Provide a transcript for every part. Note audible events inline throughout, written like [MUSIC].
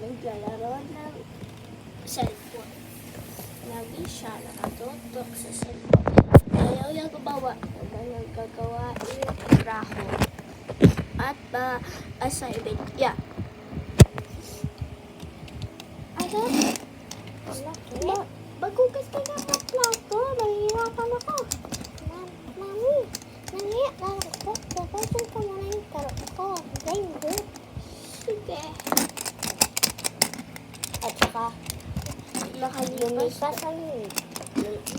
naglalaro ng cellphone. Lagi siya nakatutok sa cellphone. Ayaw niya gumawa ng mga trabaho at ba assignment niya. Ano? Ma, magugas ka na ng plato. Mahihirapan ako. Mami, nangiyak lang ako. Babasin ko muna yung karot ko. Then good. Sige. Saka, Nakalipas. lumipas ang,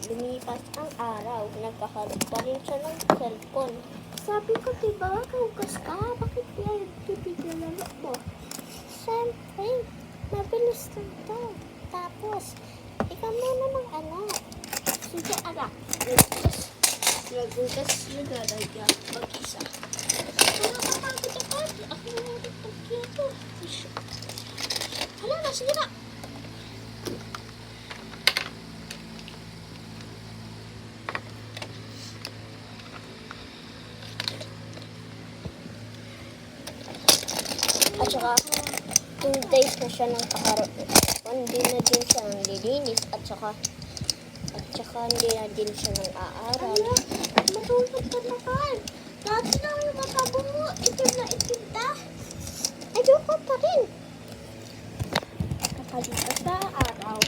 lumipas ang araw. Nagkaharap pa rin siya ng cellphone. Sabi ko, diba, kahugas ka? Bakit yan pipigil na mo? Siyempre, mabilis lang to. Tapos, ikaw muna ng anak. Sige, anak. Nagugas. Yung nanay niya. Mag-isa. Wala ka pagod ako. Ako na ulit pagkito. Hala na, sige na. At saka, two days na siya ng kakarot. Hindi na din siya nang lilinis. At saka, at saka hindi na din siya nang aaral. Hala, matulog ka naman. Dati na yung mata mo. Itim na itim na. Ayoko pa rin. Kapalipas na araw.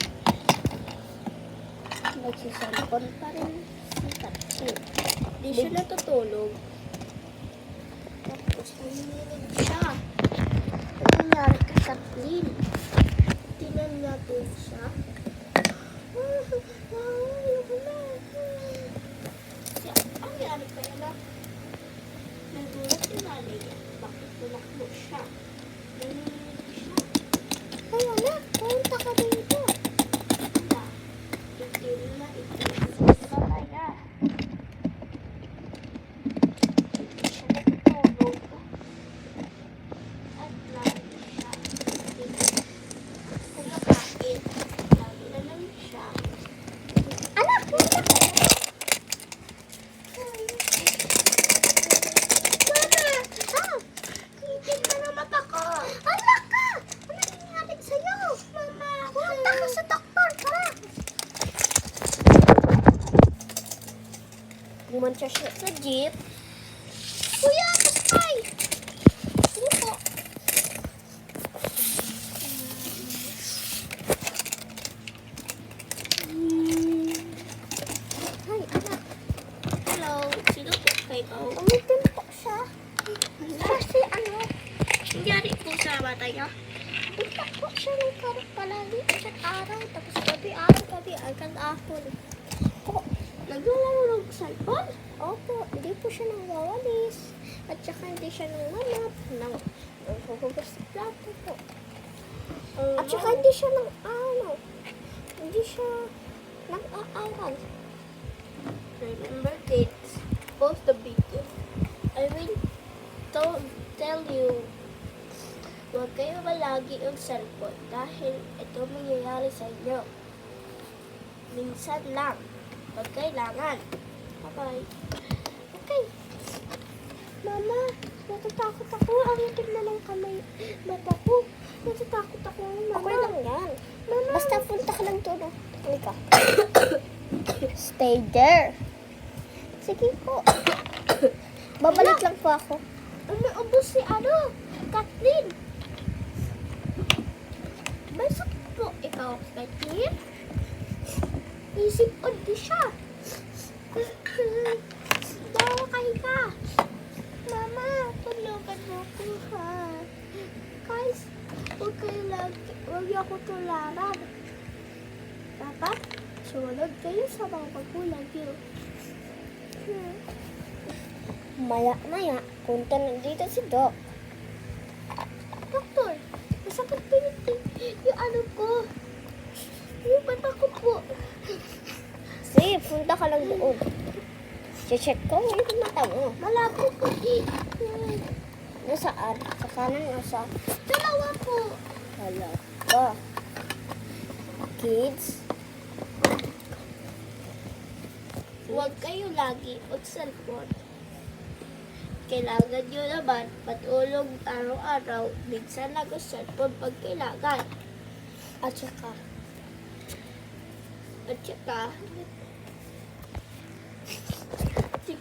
Nagsisalpon pa rin si Tatsi. Di siya natutulog. Tapos nanginig siya. Nangyari kay Kathleen? Tinan natin siya. Ah, ayoko na. Siya, ang nangyari kaya na? Nagulat si nanay niya. Bakit tulakbo siya? Nanginig siya. Ay, anak, punta ka dito. Wala. Itim na itim sa kaya. Hindi siya natutulog. At lagi siya. Kumakain. Lagi na lang siya. Anak, punta ka. Mama! Ah! Itim na na mata ko. Anak ka! Ano nangyari sa'yo? Mama! Punta ka sa doktor, tara. Pumunta siya sa jeep. Kuya, pastay! Ano po? Ay, anak, Hello, sino po kayo? umitim po siya. Kasi ano, Nangyari po sa mata niya? punta po siya ng karot palagi. At araw, tapos gabi, araw, gabi, agad ahon. Naglalaro ng cellphone? opo, hindi po siya nang wawalis. At saka hindi siya nang manap, nang nanghuhugas sa plato po. At saka hindi siya nang ano, hindi siya nang aaral. Remember kids, post the video. I will to tell you, huwag kayo malagi ng cellphone dahil ito mangyayari sa inyo. Minsan lang, pag kailangan. Bye-bye. Okay. Mama, natatakot ako. Ang itim na ng kamay. Mata ko. Natatakot ako. Mama. Okay lang yan. Mama. Basta punta ka lang doon. Halika. [COUGHS] Stay there. Sige po. [COUGHS] Babalik lang po ako. Umiubos si ano, Kathleen. May sakit po ikaw, Kathleen. Isip ko di siya. Bawa kayo ka. Mama, tulungan mo ko ha. Guys, huwag kayo lagi, huwag ako tularan. Dapat, sumunod kayo sa mga magulang niyo. Hmm. Maya, maya. Punta na dito si Doc. Doktor, masakit yung, yung ano ko. Yung mata ko po. Sige, punta ka lang doon. Check ko yung mata mo. Malabo po eh. Nasaan? Sa kanan o sa Dalawa po. Wala pa. Kids, Huwag kayo lagi mag-cellphone. Kailangan nyo naman matulog araw-araw. Minsan lang ang cellphone pag kailangan. At saka, At saka,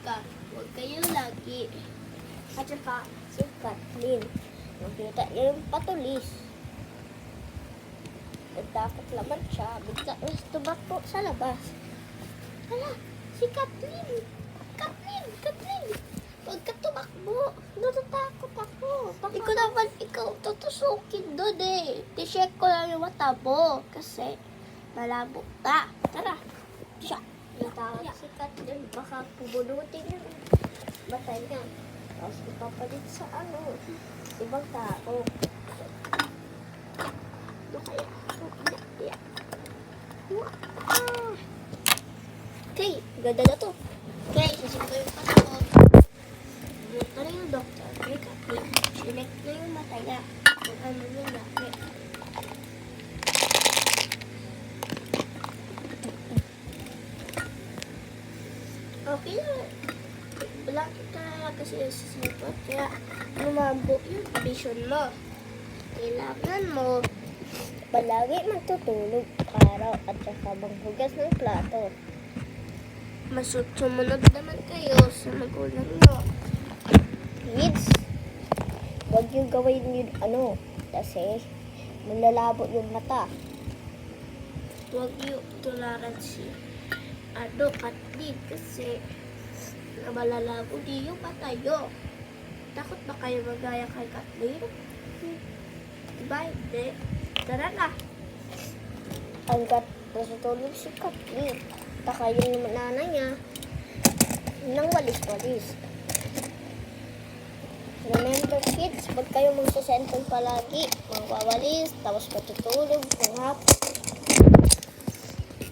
at saka, huwag kayo lagi. at saka si Kathleen. Nakita niya yung patulis. Nagtakot naman siya. Bigla na tumakbo sa labas. Hala, si Kathleen. Kathleen, Kathleen. Huwag ka tumakbo. Natatakot ako. Baka Ikaw naman, ikaw, tutusukin doon eh. T-check ko lang yung mata mo. Kasi, malabo ka. Tara. Siya. Natakot si Kathleen. Baka pubunutin yung batay niya. Tapos ipapalit sa ano, ibang tao. Okay, ganda na to. Okay, susunod ko yung ko. Bumunta na yung. Kay Kathleen. Sinek na yung mata niya. Kung ano laki. Okay na. Wala kita kasi sa cellphone. Kaya lumabo yung vision mo. Kailangan mo Palagi magtutulog araw at saka maghugas ng plato. masut sumunod naman kayo sa magulang nyo. Kids, huwag yung gawin yun ano, kasi malalabo yung mata. Huwag tularan si ano, Kathleen kasi malalabo di yung mata nyo. Takot ba kayo magaya kay Kathleen? Diba hindi? Tara na. Hanggat natutulog si Kathleen, taka yung nanay niya ng walis-walis. Remember kids, huwag kayo magsasentol palagi. Magwawalis, tapos matutulog, ng hapon.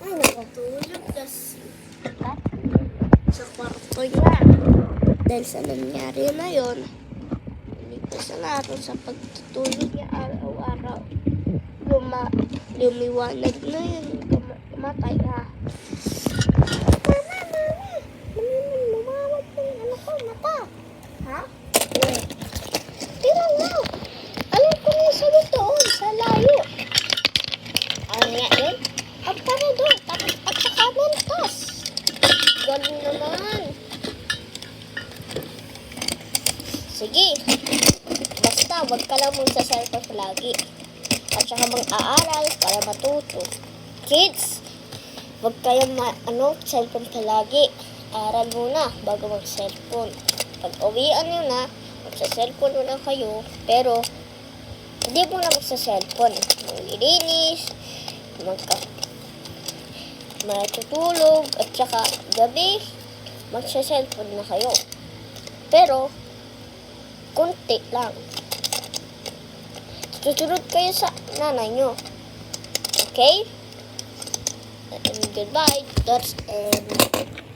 Ay, naku. Tulog na si Kathleen. Sa kwarto niya. Dahil sa nangyari na yon, iligtas na natin sa pagtutulog niya araw-araw. Luma, lumiwanag na yun. Gum- Matay ha. Mama, mama, mama, lumawag na yung ano ko, mata. Ha? Tira na. Alam ko na sabi doon, sa layo. Ano nga yun? Ang para doon, tapos at saka mentos. Galing naman. Sige. Basta, wag ka lang mong sa cellphone lagi. At saka mang-aaral para matuto. Kids, wag kayong ma- ano, cellphone palagi. Aral muna bago mag-cellphone. Pag uwian nyo na, magsa-cellphone muna kayo. Pero, hindi mo na magsa-cellphone. Maglilinis, magka matutulog, at saka gabi, magsa-cellphone na kayo. Pero, kunti lang. Susunod kayo sa nanay nyo. Okay? And goodbye. That's end.